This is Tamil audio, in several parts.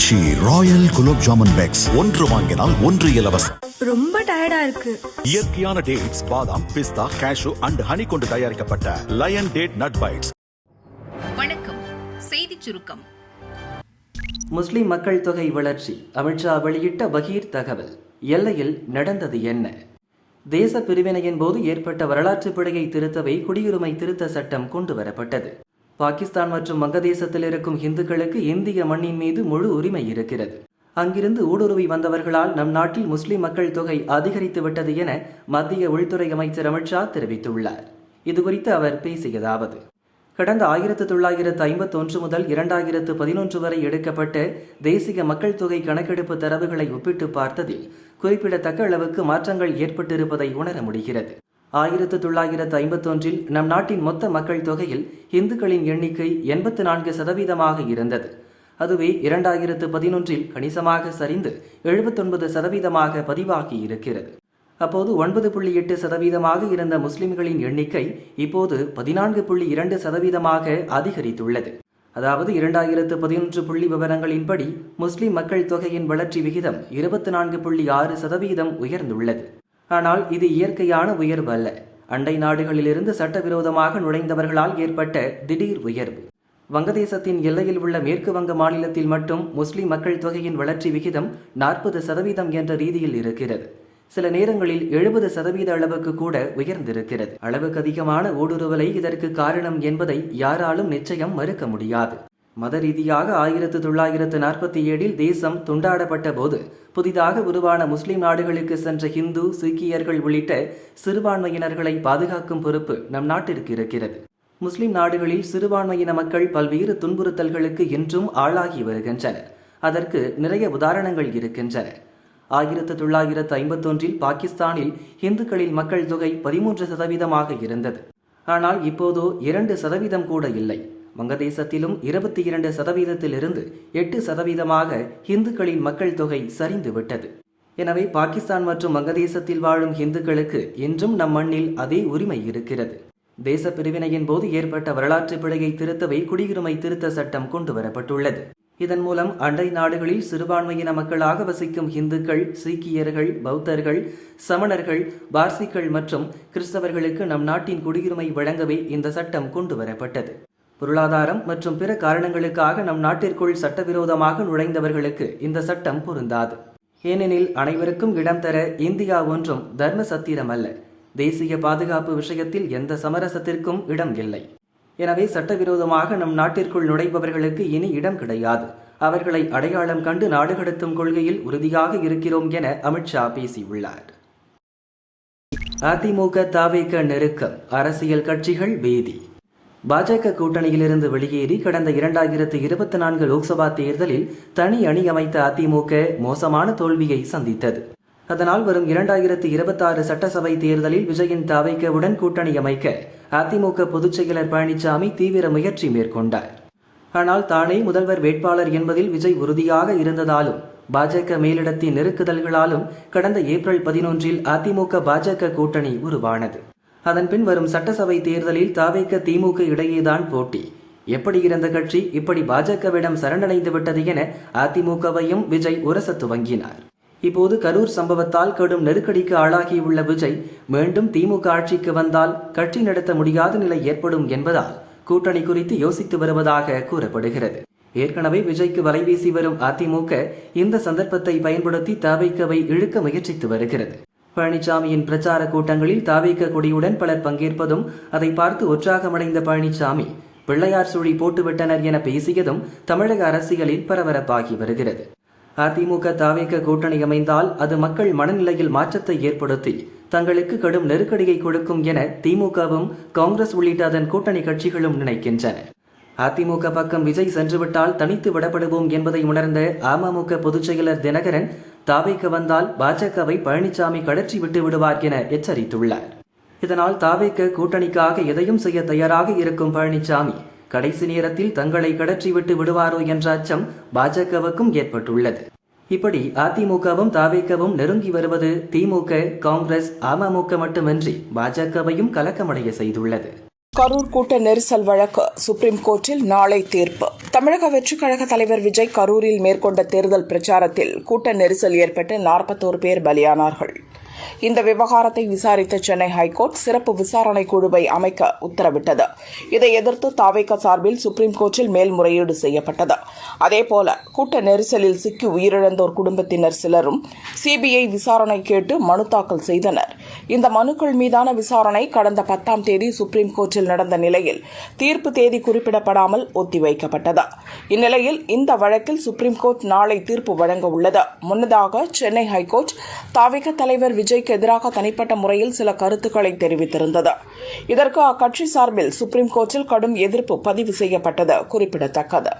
ஆச்சி ராயல் குலோப் ஜாமுன் பேக்ஸ் ஒன்று வாங்கினால் ஒன்று இலவசம். ரொம்ப டயர்டா இருக்கு. இயற்கையான டேட்ஸ் பாதாம் பிஸ்தா கேஷு அண்ட் ஹனி கொண்டு தயாரிக்கப்பட்ட லயன் டேட் நட் பைட்ஸ் வணக்கம். செய்திச் சுருக்கம். முஸ்லிம் மக்கள் தொகை வளர்ச்சி. அமித்ஷா வெளியிட்ட பகீர் தகவல். எல்லையில் நடந்தது என்ன? தேச பிரிவினையின் போது ஏற்பட்ட வரலாற்று பிழையை திருத்தவே குடியுரிமை திருத்த சட்டம் கொண்டு வரப்பட்டது. பாகிஸ்தான் மற்றும் வங்கதேசத்தில் இருக்கும் இந்துக்களுக்கு இந்திய மண்ணின் மீது முழு உரிமை இருக்கிறது. அங்கிருந்து ஊடுருவி வந்தவர்களால் நம் நாட்டில் முஸ்லிம் மக்கள் தொகை அதிகரித்து விட்டது என மத்திய உள்துறை அமைச்சர் அமித்ஷா தெரிவித்துள்ளார். இதுகுறித்து அவர் பேசியதாவது கடந்த ஆயிரத்து தொள்ளாயிரத்து ஐம்பத்தொன்று முதல் இரண்டாயிரத்து பதினொன்று வரை எடுக்கப்பட்ட தேசிய மக்கள் தொகை கணக்கெடுப்பு தரவுகளை ஒப்பிட்டு பார்த்ததில் குறிப்பிடத்தக்க அளவுக்கு மாற்றங்கள் ஏற்பட்டிருப்பதை உணர முடிகிறது. ஆயிரத்து தொள்ளாயிரத்து ஐம்பத்தொன்றில் நம் நாட்டின் மொத்த மக்கள் தொகையில் இந்துக்களின் எண்ணிக்கை எண்பத்து நான்கு சதவீதமாக இருந்தது. அதுவே இரண்டாயிரத்து பதினொன்றில் கணிசமாக சரிந்து எழுபத்தொன்பது சதவீதமாக பதிவாகி இருக்கிறது. அப்போது ஒன்பது புள்ளி எட்டு சதவீதமாக இருந்த முஸ்லிம்களின் எண்ணிக்கை இப்போது பதினான்கு புள்ளி இரண்டு சதவீதமாக அதிகரித்துள்ளது. அதாவது இரண்டாயிரத்து பதினொன்று புள்ளி விவரங்களின்படி முஸ்லிம் மக்கள் தொகையின் வளர்ச்சி விகிதம் இருபத்தி நான்கு புள்ளி ஆறு சதவீதம் உயர்ந்துள்ளது. ஆனால் இது இயற்கையான உயர்வு அல்ல. அண்டை நாடுகளிலிருந்து சட்டவிரோதமாக நுழைந்தவர்களால் ஏற்பட்ட திடீர் உயர்வு. வங்கதேசத்தின் எல்லையில் உள்ள மேற்கு வங்க மாநிலத்தில் மட்டும் முஸ்லிம் மக்கள் தொகையின் வளர்ச்சி விகிதம் நாற்பது சதவீதம் என்ற ரீதியில் இருக்கிறது. சில நேரங்களில் எழுபது சதவீத அளவுக்கு கூட உயர்ந்திருக்கிறது. அளவுக்கு அதிகமான ஊடுருவலை இதற்கு காரணம் என்பதை யாராலும் நிச்சயம் மறுக்க முடியாது. மத ரீதியாக ஆயிரத்து தொள்ளாயிரத்து நாற்பத்தி ஏழில் தேசம் துண்டாடப்பட்ட போது புதிதாக உருவான முஸ்லிம் நாடுகளுக்கு சென்ற ஹிந்து சீக்கியர்கள் உள்ளிட்ட சிறுபான்மையினர்களை பாதுகாக்கும் பொறுப்பு நம் நாட்டிற்கு இருக்கிறது. முஸ்லிம் நாடுகளில் சிறுபான்மையின மக்கள் பல்வேறு துன்புறுத்தல்களுக்கு இன்றும் ஆளாகி வருகின்றனர் அதற்கு நிறைய உதாரணங்கள் இருக்கின்றன. ஆயிரத்து தொள்ளாயிரத்து ஐம்பத்தொன்றில் பாகிஸ்தானில் இந்துக்களின் மக்கள் தொகை பதிமூன்று சதவீதமாக இருந்தது. ஆனால் இப்போதோ இரண்டு சதவீதம் கூட இல்லை. வங்கதேசத்திலும் இருபத்தி இரண்டு சதவீதத்திலிருந்து எட்டு சதவீதமாக இந்துக்களின் மக்கள் தொகை சரிந்துவிட்டது எனவே பாகிஸ்தான் மற்றும் வங்கதேசத்தில் வாழும் இந்துக்களுக்கு இன்றும் நம் மண்ணில் அதே உரிமை இருக்கிறது. தேச பிரிவினையின் போது ஏற்பட்ட வரலாற்று பிழையை திருத்தவை குடியுரிமை திருத்த சட்டம் கொண்டு வரப்பட்டுள்ளது இதன் மூலம் அண்டை நாடுகளில் சிறுபான்மையின மக்களாக வசிக்கும் இந்துக்கள் சீக்கியர்கள் பௌத்தர்கள் சமணர்கள் பார்சிகள் மற்றும் கிறிஸ்தவர்களுக்கு நம் நாட்டின் குடியுரிமை வழங்கவே இந்த சட்டம் கொண்டு வரப்பட்டது பொருளாதாரம் மற்றும் பிற காரணங்களுக்காக நம் நாட்டிற்குள் சட்டவிரோதமாக நுழைந்தவர்களுக்கு இந்த சட்டம் பொருந்தாது. ஏனெனில் அனைவருக்கும் இடம் தர இந்தியா ஒன்றும் தர்ம சத்திரம் அல்ல. தேசிய பாதுகாப்பு விஷயத்தில் எந்த சமரசத்திற்கும் இடம் இல்லை. எனவே சட்டவிரோதமாக நம் நாட்டிற்குள் நுழைபவர்களுக்கு இனி இடம் கிடையாது. அவர்களை அடையாளம் கண்டு நாடு கடத்தும் கொள்கையில் உறுதியாக இருக்கிறோம் என அமித்ஷா பேசியுள்ளார். அதிமுக தாவேக நெருக்கம் அரசியல் கட்சிகள் வேதி. பாஜக கூட்டணியிலிருந்து வெளியேறி கடந்த இரண்டாயிரத்து இருபத்தி நான்கு லோக்சபா தேர்தலில் தனி அணி அமைத்த அதிமுக மோசமான தோல்வியை சந்தித்தது. அதனால் வரும் இரண்டாயிரத்து இருபத்தாறு சட்டசபை தேர்தலில் விஜயின் தாவைக்கவுடன் கூட்டணி அமைக்க அதிமுக பொதுச் செயலர் பழனிசாமி தீவிர முயற்சி மேற்கொண்டார். ஆனால் தானே முதல்வர் வேட்பாளர் என்பதில் விஜய் உறுதியாக இருந்ததாலும் பாஜக மேலிடத்தின் நெருக்குதல்களாலும் கடந்த ஏப்ரல் பதினொன்றில் அதிமுக பாஜக கூட்டணி உருவானது. அதன்பின் வரும் சட்டசபை தேர்தலில் தாவேக்க திமுக இடையேதான் போட்டி. எப்படி இருந்த கட்சி? இப்படி பாஜகவிடம் சரணடைந்து விட்டது என அதிமுகவையும் விஜய் உரச துவங்கினார். இப்போது கரூர் சம்பவத்தால் கடும் நெருக்கடிக்கு ஆளாகியுள்ள விஜய் மீண்டும் திமுக ஆட்சிக்கு வந்தால் கட்சி நடத்த முடியாத நிலை ஏற்படும் என்பதால் கூட்டணி குறித்து யோசித்து வருவதாக கூறப்படுகிறது. ஏற்கனவே விஜய்க்கு வலைவீசி வரும் அதிமுக இந்த சந்தர்ப்பத்தை பயன்படுத்தி தாவைக்கவை இழுக்க முயற்சித்து வருகிறது. பழனிசாமியின் பிரச்சார கூட்டங்களில் தாவேக்க கொடியுடன் பலர் பங்கேற்பதும் அதை பார்த்து உற்சாகமடைந்த பழனிசாமி பிள்ளையார் சுழி போட்டுவிட்டனர் என பேசியதும் தமிழக அரசியலில் பரபரப்பாகி வருகிறது. அதிமுக தாவேக்க கூட்டணி அமைந்தால் அது மக்கள் மனநிலையில் மாற்றத்தை ஏற்படுத்தி தங்களுக்கு கடும் நெருக்கடியை கொடுக்கும் என திமுகவும் காங்கிரஸ் உள்ளிட்ட அதன் கூட்டணி கட்சிகளும் நினைக்கின்றன. அதிமுக பக்கம் விஜய் சென்றுவிட்டால் தனித்து விடப்படுவோம் என்பதை உணர்ந்த அமமுக பொதுச் செயலர் தினகரன் தாவேக்க வந்தால் பாஜகவை பழனிசாமி கடற்றி விட்டு விடுவார் என எச்சரித்துள்ளார். இதனால் தாவேக்க கூட்டணிக்காக எதையும் செய்ய தயாராக இருக்கும் பழனிசாமி கடைசி நேரத்தில் தங்களை கடற்றிவிட்டு விடுவாரோ என்ற அச்சம் பாஜகவுக்கும் ஏற்பட்டுள்ளது. இப்படி அதிமுகவும் தாவேக்கவும் நெருங்கி வருவது திமுக காங்கிரஸ் அமமுக மட்டுமின்றி பாஜகவையும் கலக்கமடைய செய்துள்ளது. கரூர் கூட்ட நெரிசல் வழக்கு சுப்ரீம் கோர்ட்டில் நாளை தீர்ப்பு. தமிழக வெற்றிக் கழக தலைவர் விஜய் கரூரில் மேற்கொண்ட தேர்தல் பிரச்சாரத்தில் கூட்ட நெரிசல் ஏற்பட்டு நாற்பத்தோரு பேர் பலியானார்கள். இந்த விவகாரத்தை விசாரித்த சென்னை ஹைகோர்ட் சிறப்பு விசாரணை குழுவை அமைக்க உத்தரவிட்டது. இதை எதிர்த்து தாவேக சார்பில் சுப்ரீம் கோர்ட்டில் மேல்முறையீடு செய்யப்பட்டது. அதேபோல கூட்ட நெரிசலில் சிக்கி உயிரிழந்தோர் குடும்பத்தினர் சிலரும் சிபிஐ விசாரணை கேட்டு மனு தாக்கல் செய்தனர். இந்த மனுக்கள் மீதான விசாரணை கடந்த பத்தாம் தேதி சுப்ரீம் கோர்ட்டில் நடந்த நிலையில் தீர்ப்பு தேதி குறிப்பிடப்படாமல் ஒத்திவைக்கப்பட்டது. இந்நிலையில் இந்த வழக்கில் சுப்ரீம் கோர்ட் நாளை தீர்ப்பு வழங்க உள்ளது. முன்னதாக சென்னை ஹைகோர்ட் தாவிக தலைவர் விஜய் விஜய்க்கு எதிராக தனிப்பட்ட முறையில் சில கருத்துக்களை தெரிவித்திருந்தது. இதற்கு அக்கட்சி சார்பில் சுப்ரீம் கோர்ட்டில் கடும் எதிர்ப்பு பதிவு செய்யப்பட்டது. குறிப்பிடத்தக்கது.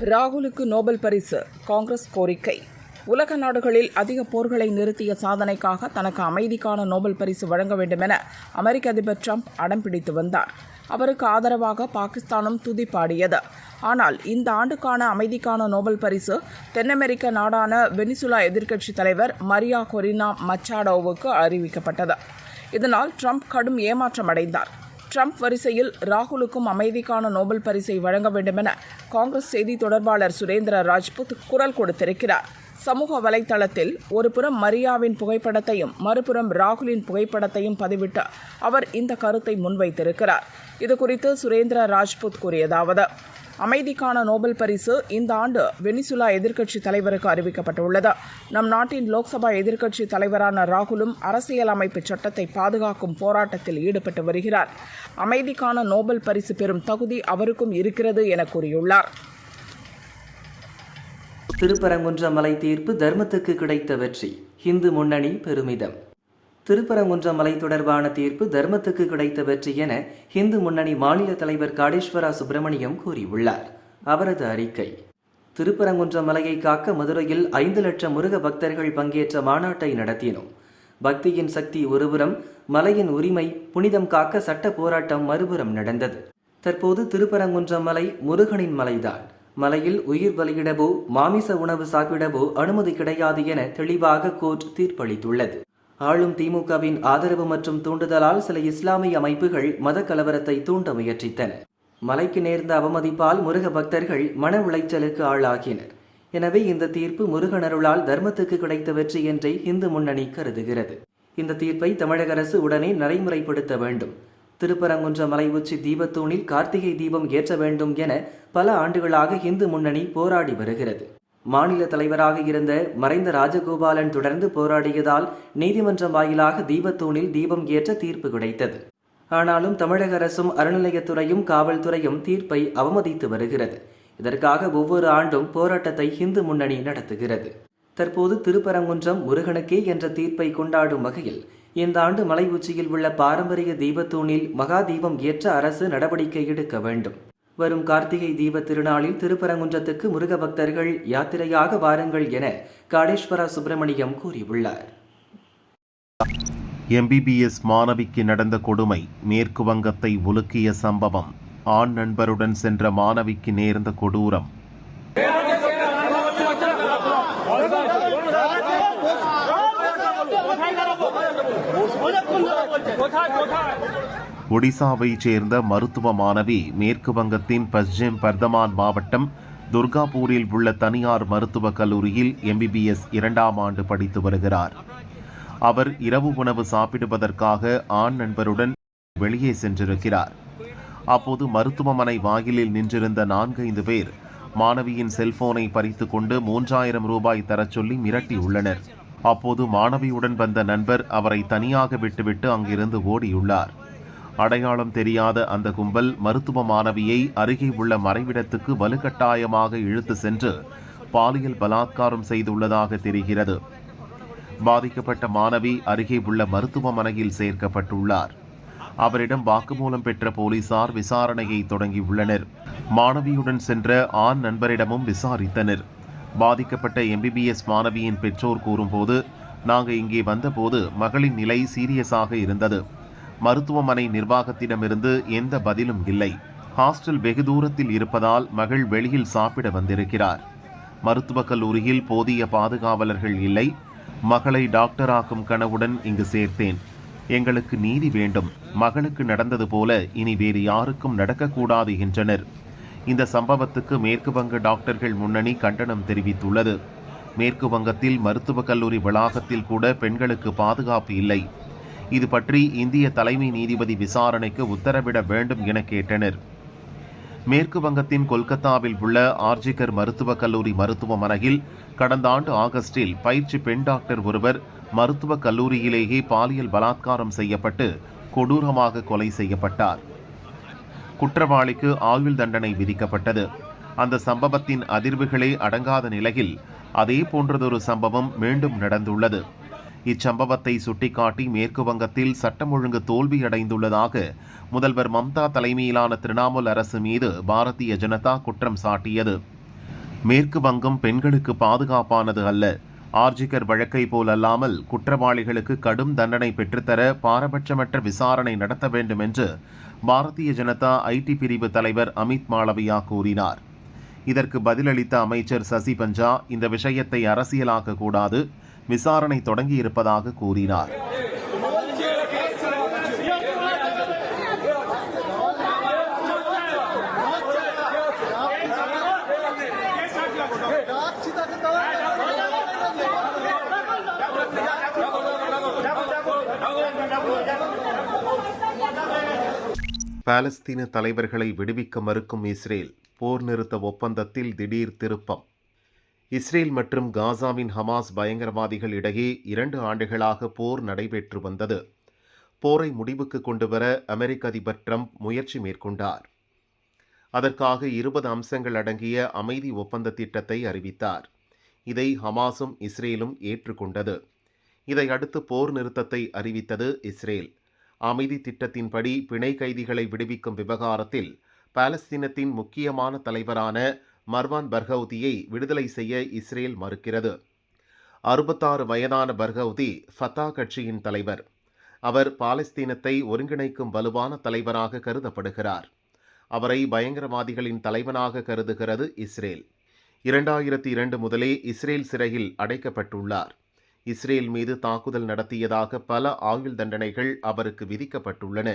ராகுலுக்கு நோபல் பரிசு காங்கிரஸ் கோரிக்கை. உலக நாடுகளில் அதிக போர்களை நிறுத்திய சாதனைக்காக தனக்கு அமைதிக்கான நோபல் பரிசு வழங்க வேண்டுமென அமெரிக்க அதிபர் ட்ரம்ப் அடம் பிடித்து வந்தார். அவருக்கு ஆதரவாக பாகிஸ்தானும் துதிப்பாடியது. ஆனால் இந்த ஆண்டுக்கான அமைதிக்கான நோபல் பரிசு தென் அமெரிக்க நாடான வெனிசுலா எதிர்க்கட்சித் தலைவர் மரியா கொரினா மச்சாடோவுக்கு அறிவிக்கப்பட்டது. இதனால் ட்ரம்ப் கடும் ஏமாற்றம் அடைந்தார். ட்ரம்ப் வரிசையில் ராகுலுக்கும் அமைதிக்கான நோபல் பரிசை வழங்க வேண்டுமென காங்கிரஸ் செய்தி தொடர்பாளர் சுரேந்திர ராஜ்புத் குரல் கொடுத்திருக்கிறார். சமூக வலைதளத்தில் ஒருபுறம் மரியாவின் புகைப்படத்தையும் மறுபுறம் ராகுலின் புகைப்படத்தையும் பதிவிட்டு அவர் இந்த கருத்தை முன்வைத்திருக்கிறார். இதுகுறித்து சுரேந்திர ராஜ்புத் கூறியதாவது அமைதிக்கான நோபல் பரிசு இந்த ஆண்டு வெனிசுலா எதிர்க்கட்சி தலைவருக்கு அறிவிக்கப்பட்டுள்ளது. நம் நாட்டின் லோக்சபா எதிர்க்கட்சி தலைவரான ராகுலும் அரசியலமைப்பு சட்டத்தை பாதுகாக்கும் போராட்டத்தில் ஈடுபட்டு வருகிறார். அமைதிக்கான நோபல் பரிசு பெறும் தகுதி அவருக்கும் இருக்கிறது என கூறியுள்ளார். திருப்பரங்குன்றம் மலை தீர்ப்பு தர்மத்துக்கு கிடைத்த வெற்றி. இந்து முன்னணி பெருமிதம். திருப்பரங்குன்றமலை மலை தொடர்பான தீர்ப்பு தர்மத்துக்கு கிடைத்த வெற்றி என இந்து முன்னணி மாநில தலைவர் காடேஸ்வரா சுப்பிரமணியம் கூறியுள்ளார். அவரது அறிக்கை. திருப்பரங்குன்றம் மலையை காக்க மதுரையில் ஐந்து லட்சம் முருக பக்தர்கள் பங்கேற்ற மாநாட்டை நடத்தினோம். பக்தியின் சக்தி ஒருபுறம் மலையின் உரிமை புனிதம் காக்க சட்ட போராட்டம் மறுபுறம் நடந்தது. தற்போது திருப்பரங்குன்றம் மலை முருகனின் மலைதான். மலையில் உயிர் பலியிடவோ மாமிச உணவு சாப்பிடவோ அனுமதி கிடையாது என தெளிவாக கோர்ட் தீர்ப்பளித்துள்ளது. ஆளும் திமுகவின் ஆதரவு மற்றும் தூண்டுதலால் சில இஸ்லாமிய அமைப்புகள் மத கலவரத்தை தூண்ட முயற்சித்தன. மலைக்கு நேர்ந்த அவமதிப்பால் முருக பக்தர்கள் மன உளைச்சலுக்கு ஆளாகினர். எனவே இந்த தீர்ப்பு முருகனருளால் தர்மத்துக்கு கிடைத்த வெற்றி என்றே இந்து முன்னணி கருதுகிறது. இந்த தீர்ப்பை தமிழக அரசு உடனே நடைமுறைப்படுத்த வேண்டும். திருப்பரங்குன்ற மலை உச்சி தீபத்தூணில் கார்த்திகை தீபம் ஏற்ற வேண்டும் என பல ஆண்டுகளாக இந்து முன்னணி போராடி வருகிறது. மாநில தலைவராக இருந்த மறைந்த ராஜகோபாலன் தொடர்ந்து போராடியதால் நீதிமன்றம் வாயிலாக தீபத்தூணில் தீபம் ஏற்ற தீர்ப்பு கிடைத்தது. ஆனாலும் தமிழக அரசும் அறநிலையத்துறையும் காவல்துறையும் தீர்ப்பை அவமதித்து வருகிறது. இதற்காக ஒவ்வொரு ஆண்டும் போராட்டத்தை இந்து முன்னணி நடத்துகிறது. தற்போது திருப்பரங்குன்றம் முருகனுக்கே என்ற தீர்ப்பை கொண்டாடும் வகையில் இந்த ஆண்டு மலை உச்சியில் உள்ள பாரம்பரிய தீபத்தூணில் மகா தீபம் ஏற்ற அரசு நடவடிக்கை எடுக்க வேண்டும். வரும் கார்த்திகை தீப திருநாளில் திருப்பரங்குன்றத்துக்கு முருக பக்தர்கள் யாத்திரையாக வாருங்கள் என காடேஸ்வரா சுப்பிரமணியம் கூறியுள்ளார். எம்பிபிஎஸ் மாணவிக்கு நடந்த கொடுமை மேற்கு வங்கத்தை உலுக்கிய சம்பவம் ஆண் நண்பருடன் சென்ற மாணவிக்கு நேர்ந்த கொடூரம். ஒடிசாவைச் சேர்ந்த மருத்துவ மாணவி மேற்கு வங்கத்தின் பஸ்ஜிம் பர்தமான் மாவட்டம் துர்காபூரில் உள்ள தனியார் மருத்துவக் கல்லூரியில் எம்பிபிஎஸ் இரண்டாம் ஆண்டு படித்து வருகிறார். அவர் இரவு உணவு சாப்பிடுவதற்காக ஆண் நண்பருடன் வெளியே சென்றிருக்கிறார். அப்போது மருத்துவமனை வாயிலில் நின்றிருந்த நான்கைந்து பேர் மாணவியின் செல்போனை பறித்து கொண்டு மூன்றாயிரம் ரூபாய் தரச் சொல்லி மிரட்டியுள்ளனர் அப்போது மாணவியுடன் வந்த நண்பர் அவரை தனியாக விட்டுவிட்டு அங்கிருந்து ஓடியுள்ளார். அடையாளம் தெரியாத அந்த கும்பல் மருத்துவ மாணவியை அருகே உள்ள மறைவிடத்துக்கு வலுக்கட்டாயமாக இழுத்து சென்று பாலியல் பலாத்காரம் செய்துள்ளதாக தெரிகிறது. பாதிக்கப்பட்ட மாணவி அருகே உள்ள மருத்துவமனையில் சேர்க்கப்பட்டுள்ளார். அவரிடம் வாக்குமூலம் பெற்ற போலீசார் விசாரணையை தொடங்கியுள்ளனர். மாணவியுடன் சென்ற ஆண் நண்பரிடமும் விசாரித்தனர். பாதிக்கப்பட்ட எம்பிபிஎஸ் மாணவியின் பெற்றோர் கூறும்போது நாங்கள் இங்கே வந்தபோது மகளின் நிலை சீரியஸாக இருந்தது. மருத்துவமனை நிர்வாகத்திடமிருந்து எந்த பதிலும் இல்லை. ஹாஸ்டல் வெகு தூரத்தில் இருப்பதால் மகள் வெளியில் சாப்பிட வந்திருக்கிறார். மருத்துவக் கல்லூரியில் போதிய பாதுகாவலர்கள் இல்லை. மகளை டாக்டராக்கும் கனவுடன் இங்கு சேர்த்தேன். எங்களுக்கு நீதி வேண்டும். மகளுக்கு நடந்தது போல இனி வேறு யாருக்கும் நடக்கக்கூடாது என்றனர். இந்த சம்பவத்துக்கு மேற்கு வங்க டாக்டர்கள் முன்னணி கண்டனம் தெரிவித்துள்ளது. மேற்கு வங்கத்தில் மருத்துவக் கல்லூரி வளாகத்தில் கூட பெண்களுக்கு பாதுகாப்பு இல்லை. இது பற்றி இந்திய தலைமை நீதிபதி விசாரணைக்கு உத்தரவிட வேண்டும் என கேட்டனர். மேற்கு வங்கத்தின் கொல்கத்தாவில் உள்ள ஆர்ஜிகர் மருத்துவக் கல்லூரி மருத்துவமனையில் கடந்த ஆண்டு ஆகஸ்டில் பயிற்சி பெண் டாக்டர் ஒருவர் மருத்துவக் கல்லூரியிலேயே பாலியல் பலாத்காரம் செய்யப்பட்டு கொடூரமாக கொலை செய்யப்பட்டார். குற்றவாளிக்கு ஆயுள் தண்டனை விதிக்கப்பட்டது. அந்த சம்பவத்தின் அதிர்வுகளே அடங்காத நிலையில் அதே போன்றதொரு சம்பவம் மீண்டும் நடந்துள்ளது. இச்சம்பவத்தை சுட்டிக்காட்டி மேற்கு வங்கத்தில் சட்டம் ஒழுங்கு தோல்வியடைந்துள்ளதாக முதல்வர் மம்தா தலைமையிலான திரிணாமுல் அரசு மீது பாரதிய ஜனதா குற்றம் சாட்டியது. மேற்கு வங்கம் பெண்களுக்கு பாதுகாப்பானது அல்ல. ஆர்ஜிகர் வழக்கை போலல்லாமல் குற்றவாளிகளுக்கு கடும் தண்டனை பெற்றுத்தர பாரபட்சமற்ற விசாரணை நடத்த வேண்டும் என்று பாரதிய ஜனதா ஐடி பிரிவு தலைவர் அமித் மாளவியா கூறினார். இதற்கு பதிலளித்த அமைச்சர் சசி பஞ்சா இந்த விஷயத்தை அரசியலாக்கக்கூடாது விசாரணை தொடங்கியிருப்பதாக கூறினார். பாலஸ்தீன தலைவர்களை விடுவிக்க மறுக்கும் இஸ்ரேல் போர் நிறுத்த ஒப்பந்தத்தில் திடீர் திருப்பம். இஸ்ரேல் மற்றும் காசாவின் ஹமாஸ் பயங்கரவாதிகள் இடையே இரண்டு ஆண்டுகளாக போர் நடைபெற்று வந்தது. போரை முடிவுக்கு கொண்டுவர அமெரிக்க அதிபர் ட்ரம்ப் முயற்சி மேற்கொண்டார். அதற்காக இருபது அம்சங்கள் அடங்கிய அமைதி ஒப்பந்த திட்டத்தை அறிவித்தார். இதை ஹமாஸும் இஸ்ரேலும் ஏற்றுக்கொண்டது. இதை அடுத்து போர் நிறுத்தத்தை அறிவித்தது இஸ்ரேல். அமைதி திட்டத்தின்படி பிணை கைதிகளை விடுவிக்கும் விவகாரத்தில் பாலஸ்தீனத்தின் முக்கியமான தலைவரான மர்வான் பர்கவுதியை விடுதலை செய்ய இஸ்ரேல் மறுக்கிறது. அறுபத்தாறு வயதான பர்கவுதி ஃபத்தா கட்சியின் தலைவர். அவர் பாலஸ்தீனத்தை ஒருங்கிணைக்கும் வலுவான தலைவராக கருதப்படுகிறார். அவரை பயங்கரவாதிகளின் தலைவனாக கருதுகிறது இஸ்ரேல். இரண்டாயிரத்தி இரண்டு முதலே இஸ்ரேல் சிறையில் அடைக்கப்பட்டுள்ளார். இஸ்ரேல் மீது தாக்குதல் நடத்தியதாக பல ஆயுள் தண்டனைகள் அவருக்கு விதிக்கப்பட்டுள்ளன.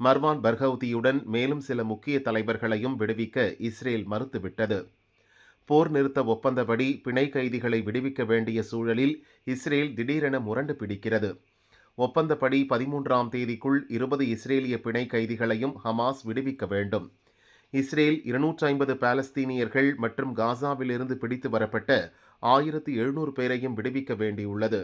மர்வான் பர்கவுதியுடன் மேலும் சில முக்கிய தலைவர்களையும் விடுவிக்க இஸ்ரேல் மறுத்துவிட்டது. போர் நிறுத்த ஒப்பந்தப்படி பிணை கைதிகளை விடுவிக்க வேண்டிய சூழலில் இஸ்ரேல் திடீரென முரண்டு பிடிக்கிறது. ஒப்பந்தப்படி பதிமூன்றாம் தேதிக்குள் இருபது இஸ்ரேலிய பிணை கைதிகளையும் ஹமாஸ் விடுவிக்க வேண்டும். இஸ்ரேல் இருநூற்றி ஐம்பது பாலஸ்தீனியர்கள் மற்றும் காசாவிலிருந்து பிடித்து வரப்பட்ட ஆயிரத்தி எழுநூறு பேரையும் விடுவிக்க வேண்டியுள்ளது.